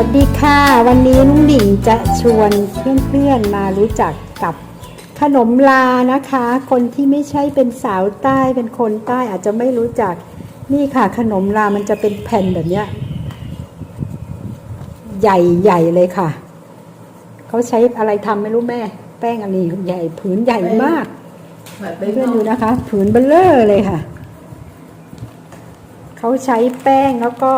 วัสดีค่ะ วันนี้นุ้งหนิงจะชวนเพื่อนๆมารู้จักกับขนมลานะคะ คนที่ไม่ใช่เป็นสาวใต้เป็นคนใต้อาจจะไม่รู้จักนี่ค่ะ ขนมลามันจะเป็นแผ่นแบบเนี้ยใหญ่ๆเลยค่ะ เขาใช้อะไรทำไม่รู้แม่ แป้งอันนี้ใหญ่ผืนใหญ่มากเพื่อนๆดูนะคะ ผืนเบลเลอร์เลยค่ะ เขาใช้แป้งแล้วก็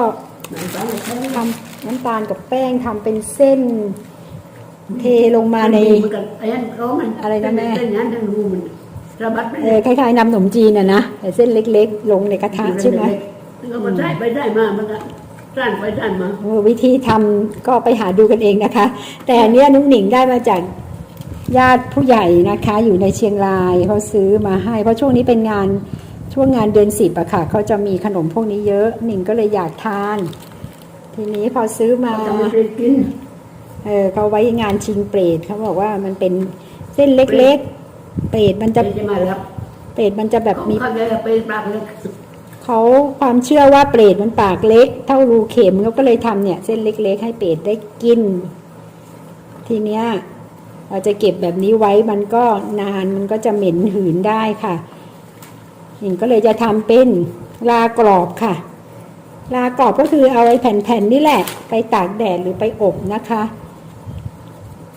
ทำ น้ำตาลกับแป้งทำเป็นเส้น เทลงมาในไอ้นั่นเขามันอะไรนะแม่เป็นอย่างนั้นทั้งรูมันระบัดเออคล้ายๆนำขนมจีนอะนะแต่เส้นเล็กๆ ลงในกระทะใช่ไหมแล้วก็มาได้ไปได้มามันก็ด้านไปด้านมาเออวิธีทำก็ไปหาดูกันเองนะคะ แต่อันเนี้ยนุ้งหนิงได้มาจากญาติผู้ใหญ่นะคะ อยู่ในเชียงรายเขาซื้อมาให้ เพราะช่วงนี้เป็นงานช่วงงานเดือนสิบอะค่ะเขาจะมีขนมพวกนี้เยอะหนิงก็เลยอยากทาน ทีนี้พอซื้อมาเขาจะมาเป็นกินเออเขาไว้งานชิงเปรตเขาบอกว่ามันเป็นเส้นเล็กๆ เปรตมันจะจะมารับเปรตมันจะแบบมีเขาจะเป็นปากเล็กเขาความเชื่อว่าเปรตมันปากเล็ก เท่ารูเข็มเขาก็เลยทำเนี่ย เส้นเล็ก ๆ ให้เปรตได้กิน ทีเนี้ยเราจะเก็บแบบนี้ไว้มันก็นานมันก็จะเหม็นหืนได้ค่ะหญิงก็เลยจะทำเป็นลากรอบค่ะ ลากรอบก็คือเอาไว้แผ่นๆนี่แหละ ไปตากแดดหรือไปอบนะคะ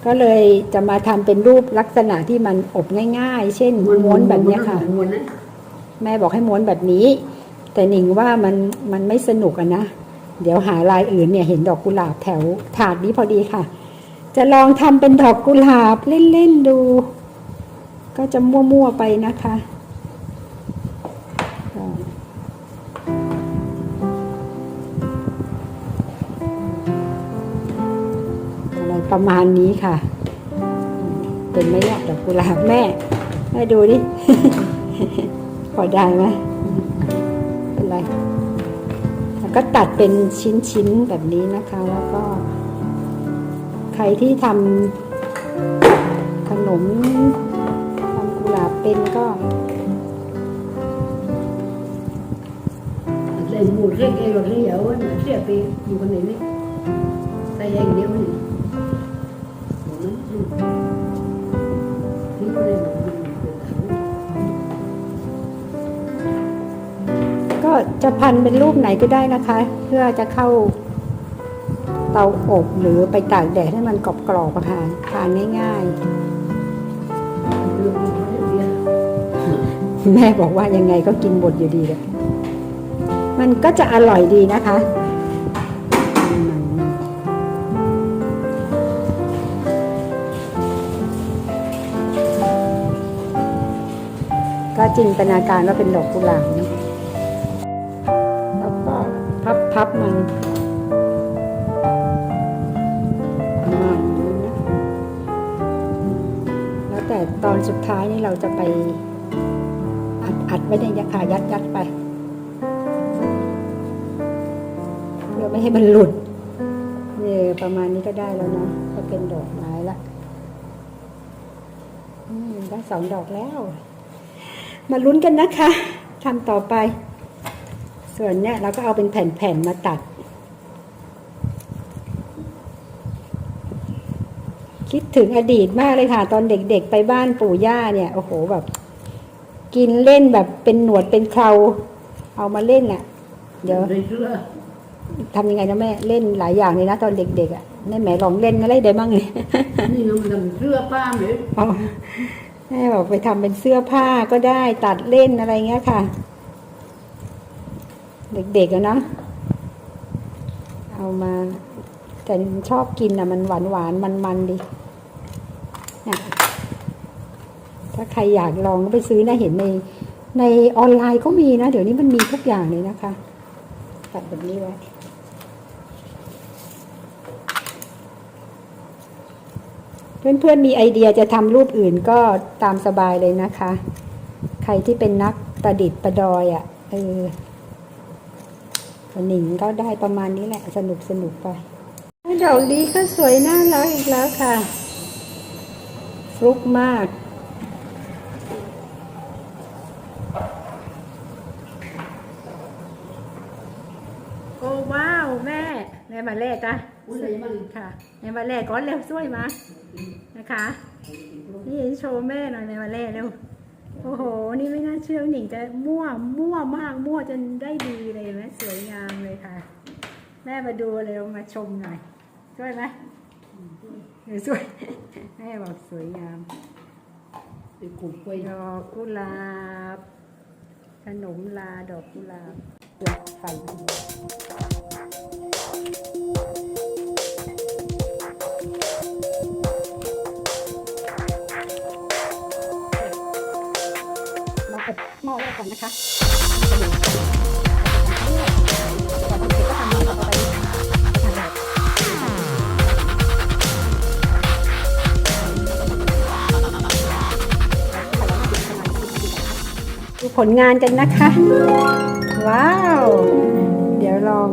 ก็เลยจะมาทำเป็นรูปลักษณะที่มันอบง่าย ๆ เช่นม้วนแบบนี้ค่ะ ม้วนนะแม่บอกให้ม้วนแบบนี้ แต่หนิงว่ามันมันไม่สนุกอะนะ เดี๋ยวหาลายอื่นเนี่ยเห็นดอกกุหลาบแถวถาดนี้พอดีค่ะ จะลองทำเป็นดอกกุหลาบเล่นๆดู ก็จะมั่วๆไปนะคะ ประมาณนี้ค่ะ เป็นไหมเนี่ยดอกกุหลาบแม่ แม่ดูดิพอได้ไหมเป็นไรแล้วก็ตัดเป็นชิ้นๆแบบนี้นะคะ แล้วก็ ใครที่ทำขนมทำกุหลาบเป็นก็เล่นหมูเรียกเองหรือเรียกว่าเรียกไปอยู่คนไหนนี่ใส่ยังเดียวนี่นี่ ก็จะพันเป็นรูปไหนก็ได้นะคะ เพื่อจะเข้าเตาอบหรือไปตากแดดให้มันกรอบๆอะค่ะทานง่ายๆ แม่บอกว่ายังไงก็กินหมดอยู่ดีเลยมันก็จะอร่อยดีนะคะ ก็จินตนาการว่าเป็นดอกกุหลาบนะแล้วก็พับพับมันประมาณนี้นะแล้วแต่ตอนสุดท้ายนี่เราจะไปอัดอัดไว้ในยาคายัดยัดไปเพื่อไม่ให้มันหลุดเนี่ยประมาณนี้ก็ได้แล้วเนาะก็เป็นดอกไม้ละอืมได้สองดอกแล้ว มาลุ้นกันนะคะทำต่อไป ส่วนเนี้ยเราก็เอาเป็นแผ่นๆมาตัด คิดถึงอดีตมากเลยค่ะ ตอนเด็กๆไปบ้านปู่ย่าเนี่ย โอ้โหแบบ กินเล่นแบบเป็นหนวดเป็นเคราเอามาเล่นน่ะ เดี๋ยวเลยเชื่อทำยังไงนะแม่เล่นหลายอย่างเลยนะตอนเด็กๆอะแม่แหมลองเล่นอะไรได้บ้างเลยนี่มันทำเสื้อป้าเลยเอา แม่บอกไปทำเป็นเสื้อผ้าก็ได้ตัดเล่นอะไรเงี้ยค่ะ เด็กๆอะเนาะเอามา แต่ชอบกินอะมันหวานหวานมันมันๆดีถ้าใครอยากลองก็ไปซื้อนะเห็นในในออนไลน์ก็มีนะ เดี๋ยวนี้มันมีทุกอย่างเลยนะคะ ตัดแบบนี้ไว้ เพื่อนๆมีไอเดียจะทำรูปอื่นก็ตามสบายเลยนะคะ ใครที่เป็นนักประดิษฐ์ประดอยอะ่ะเออหนิงก็ได้ประมาณนี้แหละสนุกสนุกไปดอกดีก็สวยน่ารักอีกแล้วค่ะฟลุกมาก โอ้ว้าวแม่แม่มาเล่จ้ะอุ้ยเลยมันค่ะแม่มาเล่ก่อนเร็วช่วยมานะคะ นี่โชว์แม่หน่อยแม่มาเล่เร็วโอ้โห นี่ไม่น่าเชื่อว่าหนิงจะมั่วมั่วมากมั่วจนได้ดีเลยเห็นไหมสวยงามเลยค่ะ แม่มาดูเร็วมาชมหน่อยช่วยไหมหรือช่วยแม่บอกสวยงามไปขูดกล้วยดอกกุหลาบขนมลาดอกกุหลาบเดี๋ยวไฟ ไว้ก่อนนะคะดูผลงานกันนะคะ ว้าว เดี๋ยวลอง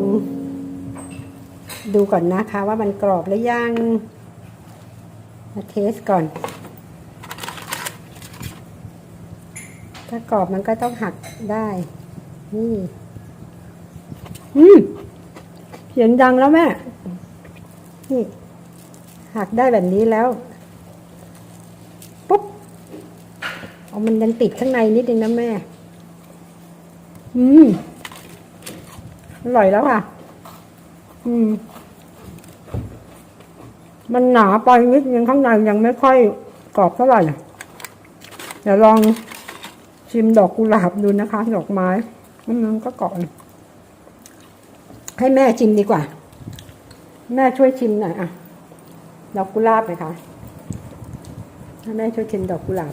ดูก่อนนะคะว่ามันกรอบหรือยัง มาเทสก่อน ถ้ากรอบมันก็ต้องหักได้ นี่ อืมเสียงดังแล้วแม่ นี่ หักได้แบบนี้แล้ว ปุ๊บเอามันยังติดข้างในนิดนึงนะแม่ อืม อร่อยแล้วค่ะ อืม มันหนาไปนิดนึงข้างในยังไม่ค่อยกรอบเท่าไหร่เดี๋ยวลอง ชิมดอกกุหลาบดูนะคะ ดอกไม้มันก็กรอบให้แม่ชิมดีกว่า แม่ช่วยชิมหน่อยอะดอกกุหลาบไหมคะให้แม่ช่วยชิมดอกกุหลาบ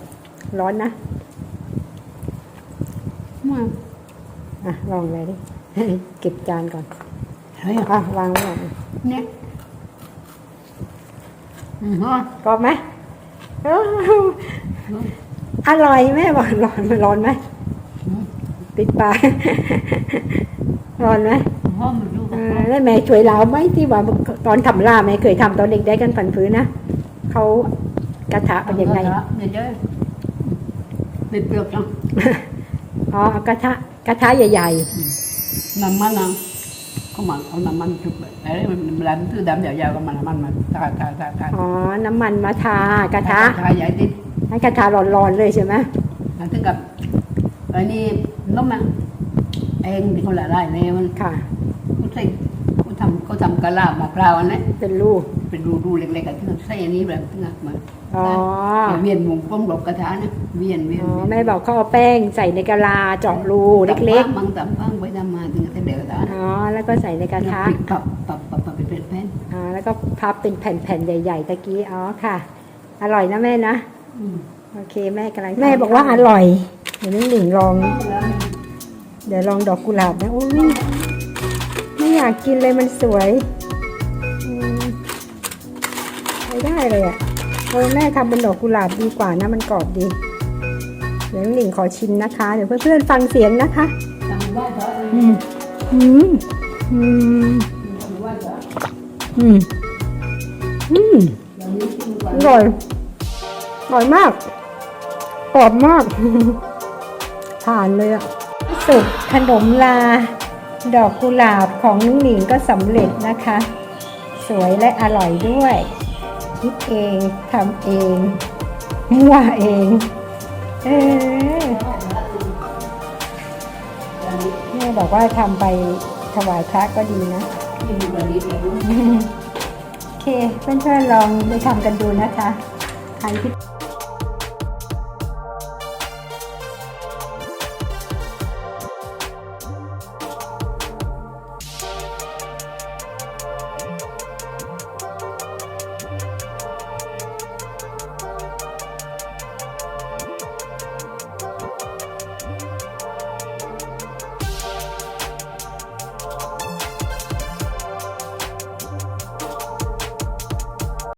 ร้อนนะมาอะลองเลยดิเก็บจานก่อนเฮ้ยอะวางไว้ก่อนเนี่ยอืมฮะกรอบไหม อ้าวอร่อยแม่บอกร้อนมันร้อนไหมติดปากร้อนไหมหอมมันดูเออแล้วแม่ช่วยเราไหมที่ว่าตอนทำลาบแม่เคยทำตอนเด็กได้กันฝันพื้นนะเขากระทะเป็นยังไงเดี๋ยวเดี๋ยวไม่เปรี้ยวจังอ๋อเอากระทะกระทะใหญ่น้ำมันนะก็มันเอาน้ำมันจุบไปอะไรมันมันร้านตื้อดำยาวๆก็มันน้ำมันมาทาทาทาทาๆอ๋อ น้ำมันมาทากระทะทาใหญ่ติด ให้กระทะร้อนๆเลยใช่ไหมแล้วถึงกับอันนี้น้ำมันเองที่คนละลายเลยมันค่ะเขาใส่เขาทำเขาทำกะลาบมะพร้าวอันนี้เป็นลูกเป็นรูๆเล็กๆกันที่เขาใส่อันนี้แบบถึงกับมันอ๋อเวียนวงป้อมหลบกระทะนะเวียนเวียนอ๋อแม่บอกเขาเอาแป้งใส่ในกะลาเจาะรูเล็กๆบางตำบ้างไปทำมาถึงจะเดือดกระทะๆอ๋อแล้วก็ใส่ในกระทะปิดปับปับปับปับเป็นแผ่นอ่าแล้วก็พับเป็นแผ่นๆใหญ่ ๆตะกี้อ๋อค่ะ อร่อยนะแม่นะๆอืม โอเคแม่กำลังแม่บอกว่าอร่อย เดี๋ยวน้องหลิงลอง เดี๋ยวลองดอกกุหลาบนะโอ้ยไม่อยากกินเลยมันสวยอืมใช้ได้เลยอะ่ะโอ้แม่ทำเป็นดอกกุหลาบดีกว่านะมันกรอบดีเดี๋ยวน้องหลิงขอชิมนะคะ เดี๋ยวเพื่อนๆฟังเสียงนะคะทำว่าเถอะอืมอืมอืมทำว่าเถอะอืมอืมอย่างนี้ชิมก่อนอร่อยอ ร่อยมากกรอบมากผ่านเลยอะสุดขนมลา ดอกกุหลาบของนุ้งหนิงก็สำเร็จนะคะ สวยและอร่อยด้วย คิดเองทำเองมั่วเองเออแม่บอกว่าทำไปถวายพระก็ดีนะโอเคเพื่อนๆลองไปทำกันดูนะคะใครที่